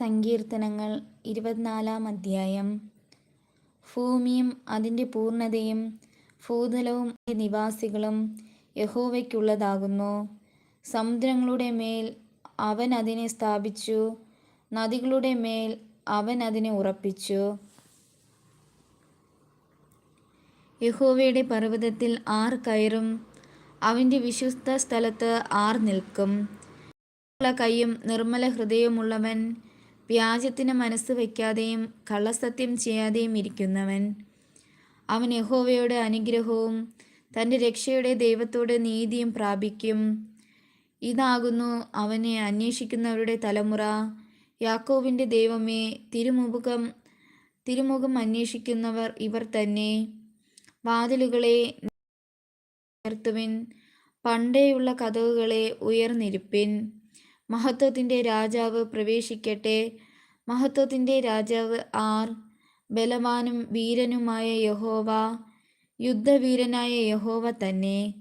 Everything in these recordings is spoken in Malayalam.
സങ്കീർത്തനങ്ങൾ ഇരുപത്തിനാലാം അധ്യായം. ഭൂമിയും അതിന്റെ പൂർണതയും ഭൂതലവും നിവാസികളും യഹോവയ്ക്കുള്ളതാകുന്നു. സമുദ്രങ്ങളുടെ മേൽ അവൻ അതിനെ സ്ഥാപിച്ചു. നദികളുടെ മേൽ അവൻ അതിനെ ഉറപ്പിച്ചു. യഹോവയുടെ പർവതത്തിൽ ആർ കയറും? അവന്റെ വിശുദ്ധ സ്ഥലത്ത് ആർ നിൽക്കും? കയ്യും കൈയും നിർമ്മല ഹൃദയമുള്ളവൻ വ്യാജത്തിന് മനസ്സ് വയ്ക്കാതെയും കള്ളസത്യം ചെയ്യാതെയും ഇരിക്കുന്നവൻ. അവൻ യഹോവയുടെ അനുഗ്രഹവും തന്റെ രക്ഷയുടെ ദൈവത്തോട് നീതിയും പ്രാപിക്കും. ഇതാകുന്നു അവനെ അന്വേഷിക്കുന്നവരുടെ തലമുറ. യാക്കോവിന്റെ ദൈവമേ തിരുമുഖം തിരുമുഖം അന്വേഷിക്കുന്നവർ ഇവർ തന്നെ. വാതിലുകളെ ഉയർത്തുവിൻ പണ്ടേയുള്ള കഥകുകളെ ഉയർന്നിരിപ്പിൻ. മഹത്വത്തിന്റെ രാജാവ് പ്രവേശിക്കട്ടെ. മഹത്വത്തിന്റെ രാജാവ് ആർ. ബലവാനും വീരനുമായ യഹോവ. യുദ്ധവീരനായ യഹോവ തന്നെ.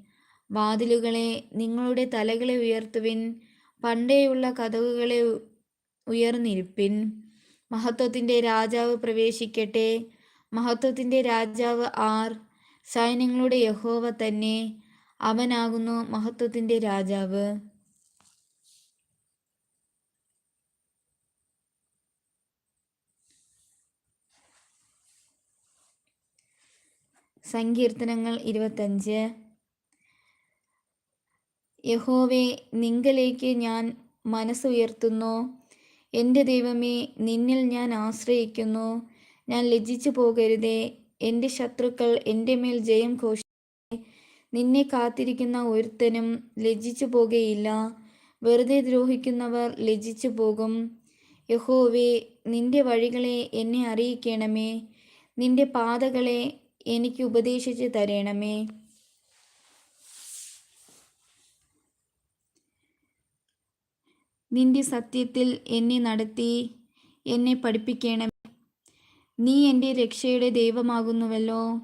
വാതിലുകളെ നിങ്ങളുടെ തലകളെ ഉയർത്തുവിൻ. പണ്ടേയുള്ള കഥകുകളെ ഉയർന്നിരിപ്പിൻ. മഹത്വത്തിന്റെ രാജാവ് പ്രവേശിക്കട്ടെ. മഹത്വത്തിന്റെ രാജാവ് ആർ. സൈന്യങ്ങളുടെ യഹോവ തന്നെ. അവനാകുന്നു മഹത്വത്തിന്റെ രാജാവ്. സങ്കീർത്തനങ്ങൾ ഇരുപത്തഞ്ച്. യഹോവേ നിങ്കലേക്ക് ഞാൻ മനസ്സുയർത്തുന്നു. എന്റെ ദൈവമേ നിന്നിൽ ഞാൻ ആശ്രയിക്കുന്നു. ഞാൻ ലജ്ജിച്ചു പോകരുതേ. എന്റെ ശത്രുക്കൾ എന്റെ മേൽ ജയം ഘോഷ നിന്നെ കാത്തിരിക്കുന്ന ഒരുത്തനും ലജ്ജിച്ചു പോകുകയില്ല വെറുതെ ദ്രോഹിക്കുന്നവർ ലജ്ജിച്ചു പോകും. യഹോവേ നിന്റെ വഴികളെ എന്നെ അറിയിക്കണമേ. നിന്റെ പാതകളെ എനിക്ക് ഉപദേശിച്ചു തരണമേ. നിന്റെ സത്യത്തിൽ എന്നെ നടത്തി എന്നെ പഠിപ്പിക്കണമേ. നീ എന്റെ രക്ഷയുടെ ദൈവമാകുന്നുവല്ലോ.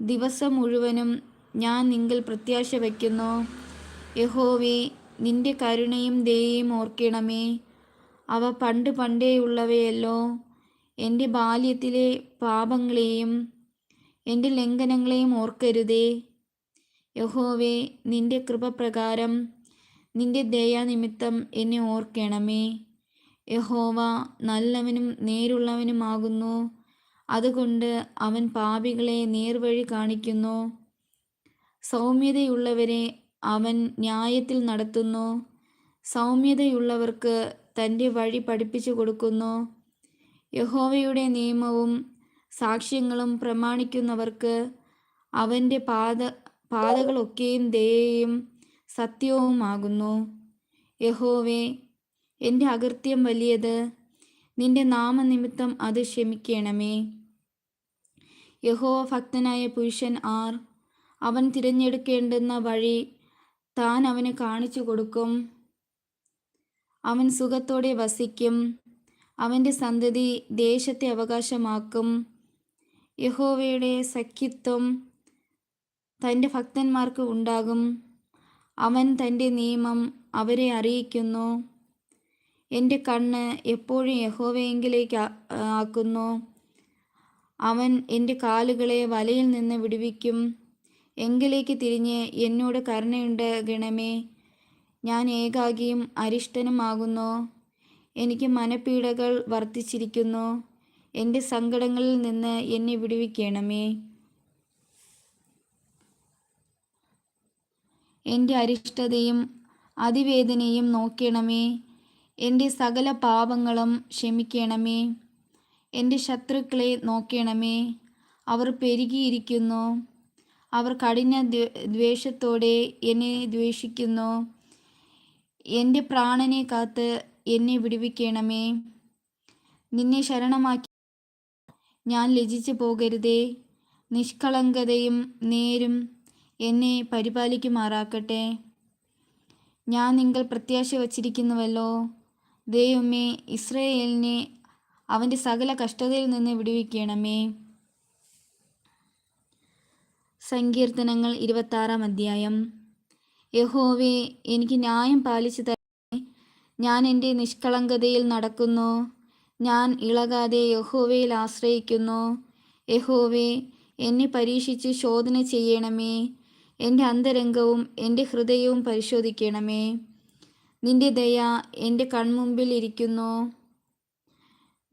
ദിവസം മുഴുവനും ഞാൻ നിങ്ങൾ പ്രത്യാശ വയ്ക്കുന്നു. യഹോവേ നിന്റെ കരുണയും ദയയും ഓർക്കണമേ. അവ പണ്ട് പണ്ടേയുള്ളവയല്ലോ. എന്റെ ബാല്യത്തിലെ പാപങ്ങളെയും എന്റെ ലംഘനങ്ങളെയും ഓർക്കരുതേ. യഹോവേ നിന്റെ കൃപപ്രകാരം നിന്റെ ദയാനിമിത്തം എന്നെ ഓർക്കണമേ. യഹോവ നല്ലവനും നേരുള്ളവനുമാകുന്നു. അതുകൊണ്ട് അവൻ പാപികളെ നേർവഴി കാണിക്കുന്നു. സൗമ്യതയുള്ളവരെ അവൻ ന്യായത്തിൽ നടത്തുന്നു. സൗമ്യതയുള്ളവർക്ക് തന്റെ വഴി പഠിപ്പിച്ചു കൊടുക്കുന്നു. യഹോവയുടെ നിയമവും സാക്ഷ്യങ്ങളും പ്രമാണിക്കുന്നവർക്ക് അവന്റെ പാത പാതകളൊക്കെയും ദയയും സത്യവുമാകുന്നു. യഹോവേ എന്റെ അകൃത്യം വലിയത് നിന്റെ നാമനിമിത്തം അത് ക്ഷമിക്കണമേ. യഹോവ ഭക്തനായ പുരുഷൻ ആർ അവൻ തിരഞ്ഞെടുക്കേണ്ടുന്ന വഴി താൻ അവന് കാണിച്ചു കൊടുക്കും. അവൻ സുഖത്തോടെ വസിക്കും. അവന്റെ സന്തതി ദേശത്തെ അവകാശമാക്കും. യഹോവയുടെ സഖ്യത്വം തന്റെ ഭക്തന്മാർക്ക് ഉണ്ടാകും. അവൻ തന്റെ നിയമം അവരെ അറിയിക്കുന്നു. എന്റെ കണ്ണ് എപ്പോഴും യഹോവയെങ്കിലേക്ക് ആക്കുന്നു. അവൻ എന്റെ കാലുകളെ വലയിൽ നിന്ന് വിടുവിക്കും. എങ്കിലേക്ക് തിരിഞ്ഞ് എന്നോട് കരുണയുണ്ട് ഗണമേ. ഞാൻ ഏകാഗിയും അരിഷ്ടനുമാകുന്നു. എനിക്ക് മനപ്പീഡകൾ വർദ്ധിച്ചിരിക്കുന്നു. എന്റെ സങ്കടങ്ങളിൽ നിന്ന് എന്നെ വിടുവിക്കണമേ. എന്റെ അരിഷ്ടതയും അതിവേദനയും നോക്കണമേ. എന്റെ സകല പാപങ്ങളും ക്ഷമിക്കണമേ. എന്റെ ശത്രുക്കളെ നോക്കണമേ. അവർ പെരുകിയിരിക്കുന്നു. അവർ കഠിന ദ്വേഷത്തോടെ എന്നെ ദ്വേഷിക്കുന്നു. എന്റെ പ്രാണനെ കാത്ത് എന്നെ വിടുവിക്കണമേ. നിന്നെ ശരണമാക്കി ഞാൻ ലജിച്ചു പോകരുതേ. നിഷ്കളങ്കതയും നേരും എന്നെ പരിപാലിക്കുമാറാക്കട്ടെ. ഞാൻ നിങ്ങൾ പ്രത്യാശ വച്ചിരിക്കുന്നുവല്ലോ. ദൈവമേ ഇസ്രയേലിനെ അവന്റെ സകല കഷ്ടതയിൽ നിന്ന് വിടുവിക്കണമേ. സങ്കീർത്തനങ്ങൾ ഇരുപത്താറാം അധ്യായം. യഹോവേ എനിക്ക് ന്യായം പാലിച്ചു തരണമേ. ഞാൻ എന്റെ നിഷ്കളങ്കതയിൽ നടക്കുന്നു. ഞാൻ ഇളകാതെ യഹോവയിൽ ആശ്രയിക്കുന്നു. യഹോവെ എന്നെ പരീക്ഷിച്ച് ശോധന ചെയ്യണമേ. എന്റെ അന്തരംഗവും എന്റെ ഹൃദയവും പരിശോധിക്കണമേ. നിന്റെ ദയ എന്റെ കൺമുമ്പിൽ ഇരിക്കുന്നു.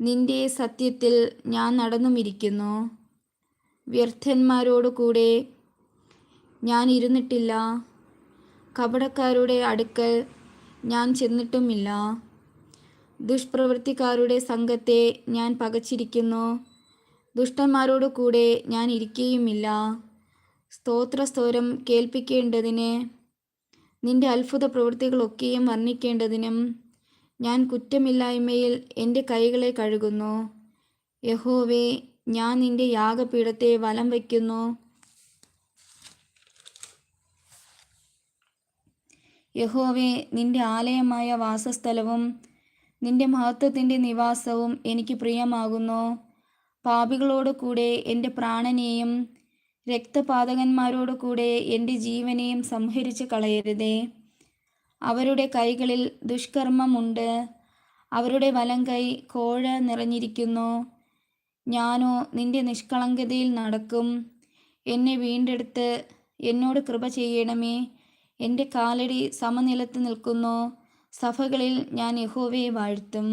നിന്റെ സത്യത്തിൽ ഞാൻ നടന്നുമിരിക്കുന്നു. വ്യർത്ഥന്മാരോടു കൂടെ ഞാൻ ഇരുന്നിട്ടില്ല. കപടക്കാരുടെ അടുക്കൽ ഞാൻ ചെന്നിട്ടുമില്ല. ദുഷ്പ്രവൃത്തിക്കാരുടെ സംഘത്തെ ഞാൻ പകച്ചിരിക്കുന്നു. ദുഷ്ടന്മാരോടു കൂടെ ഞാൻ ഇരിക്കുകയുമില്ല സ്തോത്രസ്തോരം കേൾപ്പിക്കേണ്ടതിന് നിന്റെ അത്ഭുത പ്രവൃത്തികളൊക്കെയും വർണിക്കേണ്ടതിനും ഞാൻ കുറ്റമില്ലായ്മയിൽ എന്റെ കൈകളെ കഴുകുന്നു. യഹോവേ ഞാൻ നിന്റെ യാഗപീഠത്തെ വലം വയ്ക്കുന്നു. യഹോവേ നിന്റെ ആലയമായ വാസസ്ഥലവും നിന്റെ മഹത്വത്തിന്റെ നിവാസവും എനിക്ക് പ്രിയമാകുന്നു. പാപികളോട് കൂടെ എന്റെ പ്രാണനെയും രക്തപാതകന്മാരോട് കൂടെ എന്റെ ജീവനെയും സംഹരിച്ച് കളയരുതേ. അവരുടെ കൈകളിൽ ദുഷ്കർമ്മമുണ്ട്. അവരുടെ വലം കൈ കോഴ നിറഞ്ഞിരിക്കുന്നു. ഞാനോ നിന്റെ നിഷ്കളങ്കതയിൽ നടക്കും. എന്നെ വീണ്ടെടുത്ത് എന്നോട് കൃപ ചെയ്യണമേ. എന്റെ കാലടി സമനിലത്ത് നിൽക്കുന്നു. സഭകളിൽ ഞാൻ യഹോവയെ വാഴ്ത്തും.